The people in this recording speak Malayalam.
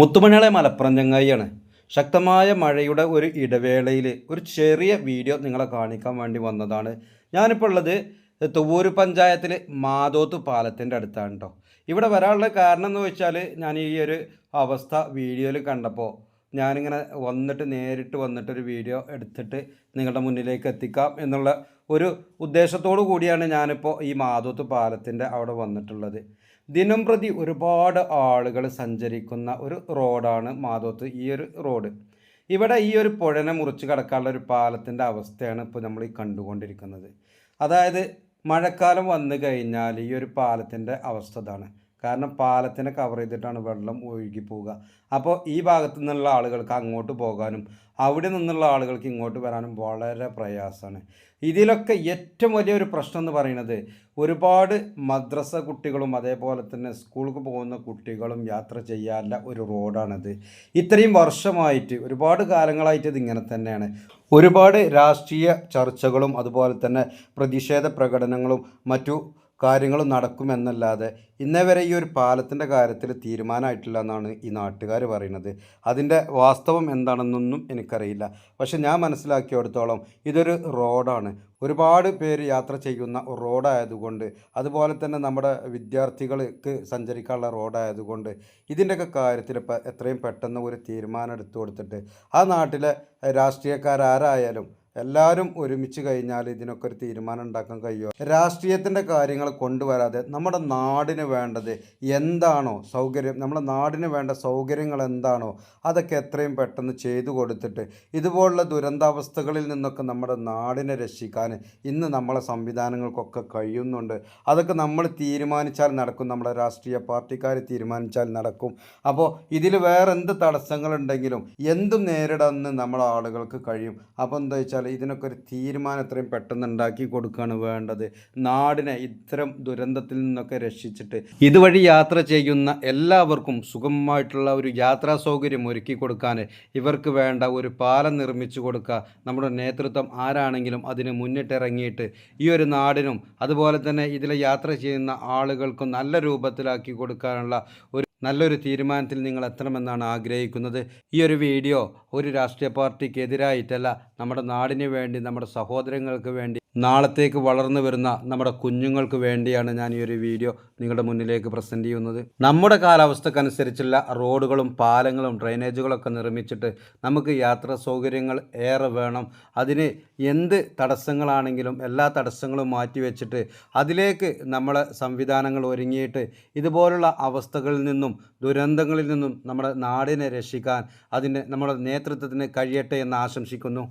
മുത്തുമണികളെ മലപ്പുറം ചങ്ങായിയാണ്. ശക്തമായ മഴയുടെ ഒരു ഇടവേളയിൽ ഒരു ചെറിയ വീഡിയോ നിങ്ങളെ കാണിക്കാൻ വേണ്ടി വന്നതാണ്. ഞാനിപ്പോൾ ഉള്ളത് തുവൂര് പഞ്ചായത്തിൽ മാതോത്ത് പാലത്തിന്റെ അടുത്താണ് കേട്ടോ ഇവിടെ വരാനുള്ള കാരണം എന്ന് വെച്ചാൽ ഞാൻ ഈ ഒരു അവസ്ഥ വീഡിയോയിൽ കണ്ടപ്പോൾ ഞാനിങ്ങനെ വന്നിട്ട് നേരിട്ട് വന്നിട്ടൊരു വീഡിയോ എടുത്തിട്ട് നിങ്ങളുടെ മുന്നിലേക്ക് എത്തിക്കാം എന്നുള്ള ഒരു ഉദ്ദേശത്തോടു കൂടിയാണ് ഞാനിപ്പോൾ ഈ മാധവത്ത് പാലത്തിന്റെ അവിടെ വന്നിട്ടുള്ളത്. ദിനം പ്രതി ഒരുപാട് ആളുകൾ സഞ്ചരിക്കുന്ന ഒരു റോഡാണ് മാധവത്ത് ഈ ഒരു റോഡ്. ഇവിടെ ഈ ഒരു പുഴനെ മുറിച്ച് കടക്കാനുള്ള ഒരു പാലത്തിന്റെ അവസ്ഥയാണ് ഇപ്പോൾ നമ്മൾ ഈ കണ്ടുകൊണ്ടിരിക്കുന്നത്. അതായത് മഴക്കാലം വന്നു കഴിഞ്ഞാൽ ഈ ഒരു പാലത്തിന്റെ അവസ്ഥ ഇതാണ്. കാരണം പാലത്തിനെ കവർ ചെയ്തിട്ടാണ് വെള്ളം ഒഴുകി പോവുക. അപ്പോൾ ഈ ഭാഗത്തു നിന്നുള്ള ആളുകൾക്ക് അങ്ങോട്ട് പോകാനും അവിടെ നിന്നുള്ള ആളുകൾക്ക് ഇങ്ങോട്ട് വരാനും വളരെ പ്രയാസമാണ്. ഇതിലൊക്കെ ഏറ്റവും വലിയൊരു പ്രശ്നം എന്ന് പറയുന്നത് ഒരുപാട് മദ്രസ കുട്ടികളും അതേപോലെ തന്നെ സ്കൂൾക്ക് പോകുന്ന കുട്ടികളും യാത്ര ചെയ്യാനുള്ള ഒരു റോഡാണിത്. ഇത്രയും വർഷമായിട്ട് ഒരുപാട് കാലങ്ങളായിട്ട് ഇത് ഇങ്ങനെ തന്നെയാണ്. ഒരുപാട് രാഷ്ട്രീയ ചർച്ചകളും അതുപോലെ തന്നെ പ്രതിഷേധ പ്രകടനങ്ങളും മറ്റു കാര്യങ്ങൾ നടക്കുമെന്നല്ലാതെ ഇന്നേ വരെ ഈ ഒരു പാലത്തിന്റെ കാര്യത്തിൽ തീരുമാനമായിട്ടില്ല എന്നാണ് ഈ നാട്ടുകാർ പറയുന്നത്. അതിന്റെ വാസ്തവം എന്താണെന്നൊന്നും എനിക്കറിയില്ല. പക്ഷെ ഞാൻ മനസ്സിലാക്കിയെടുത്തോളം ഇതൊരു റോഡാണ്. ഒരുപാട് പേര് യാത്ര ചെയ്യുന്ന റോഡായതുകൊണ്ട് അതുപോലെ തന്നെ നമ്മുടെ വിദ്യാർത്ഥികൾക്ക് സഞ്ചരിക്കാനുള്ള റോഡായതുകൊണ്ട് ഇതിന്റെയൊക്കെ കാര്യത്തിൽ എത്രയും പെട്ടെന്ന് ഒരു തീരുമാനം എടുത്തു കൊടുത്തിട്ട് ആ നാട്ടിലെ രാഷ്ട്രീയക്കാരാരായാലും എല്ലാവരും ഒരുമിച്ച് കഴിഞ്ഞാൽ ഇതിനൊക്കെ ഒരു തീരുമാനം ഉണ്ടാക്കാൻ കഴിയുമോ രാഷ്ട്രീയത്തിന്റെ കാര്യങ്ങൾ കൊണ്ടുവരാതെ നമ്മുടെ നാടിന് വേണ്ടത് എന്താണോ സൗകര്യം നമ്മുടെ നാടിന് വേണ്ട സൗകര്യങ്ങൾ എന്താണോ അതൊക്കെ എത്രയും പെട്ടെന്ന് ചെയ്തു കൊടുത്തിട്ട് ഇതുപോലുള്ള ദുരന്താവസ്ഥകളിൽ നിന്നൊക്കെ നമ്മുടെ നാടിനെ രക്ഷിക്കാൻ ഇന്ന് നമ്മളെ സംവിധാനങ്ങൾക്കൊക്കെ കഴിയുന്നുണ്ട്. അതൊക്കെ നമ്മൾ തീരുമാനിച്ചാൽ നടക്കും നമ്മുടെ രാഷ്ട്രീയ പാർട്ടിക്കാർ തീരുമാനിച്ചാൽ നടക്കും. അപ്പോൾ ഇതിൽ വേറെ എന്ത് തടസ്സങ്ങളുണ്ടെങ്കിലും എന്തും നേരിടാൻ നമ്മുടെ ആളുകൾക്ക് കഴിയും. അപ്പോൾ എന്താ വെച്ചാൽ ഇതിനൊക്കെ ഒരു തീരുമാനം എത്രയും പെട്ടെന്ന് ഉണ്ടാക്കി കൊടുക്കുകയാണ് വേണ്ടത്. നാടിനെ ഇത്തരം ദുരന്തത്തിൽ നിന്നൊക്കെ രക്ഷിച്ചിട്ട് ഇതുവഴി യാത്ര ചെയ്യുന്ന എല്ലാവർക്കും സുഗമമായിട്ടുള്ള ഒരു യാത്രാ സൗകര്യം ഒരുക്കി കൊടുക്കാൻ ഇവർക്ക് വേണ്ട ഒരു പാലം നിർമ്മിച്ചു കൊടുക്കുക. നമ്മുടെ നേതൃത്വം ആരാണെങ്കിലും അതിന് മുന്നിട്ടിറങ്ങിയിട്ട് ഈ ഒരു നാടിനും അതുപോലെ തന്നെ ഇതിലെ യാത്ര ചെയ്യുന്ന ആളുകൾക്കും നല്ല രൂപത്തിലാക്കി കൊടുക്കാനുള്ള ഒരു നല്ലൊരു തീരുമാനത്തിൽ നിങ്ങൾ എത്തണമെന്നാണ് ആഗ്രഹിക്കുന്നത്. ഈ ഒരു വീഡിയോ ഒരു രാഷ്ട്രീയ പാർട്ടിക്ക് എതിരായിട്ടല്ല നമ്മുടെ നാടിന് വേണ്ടി നമ്മുടെ സഹോദരങ്ങൾക്ക് വേണ്ടി നാളത്തേക്ക് വളർന്നു വരുന്ന നമ്മുടെ കുഞ്ഞുങ്ങൾക്ക് വേണ്ടിയാണ് ഞാൻ ഈ ഒരു വീഡിയോ നിങ്ങളുടെ മുന്നിലേക്ക് പ്രസന്റ് ചെയ്യുന്നത്. നമ്മുടെ കാലാവസ്ഥക്കനുസരിച്ചുള്ള റോഡുകളും പാലങ്ങളും ഡ്രെയിനേജുകളൊക്കെ നിർമ്മിച്ചിട്ട് നമുക്ക് യാത്രാ സൗകര്യങ്ങൾ ഏറെ വേണം. അതിന് എന്ത് തടസ്സങ്ങളാണെങ്കിലും എല്ലാ തടസ്സങ്ങളും മാറ്റിവെച്ചിട്ട് അതിലേക്ക് നമ്മളെ സംവിധാനങ്ങൾ ഒരുങ്ങിയിട്ട് ഇതുപോലുള്ള അവസ്ഥകളിൽ നിന്നും ദുരന്തങ്ങളിൽ നിന്നും നമ്മുടെ നാടിനെ രക്ഷിക്കാൻ അതിന് നമ്മുടെ നേതൃത്വത്തിന് കഴിയട്ടെ എന്ന് ആശംസിക്കുന്നു.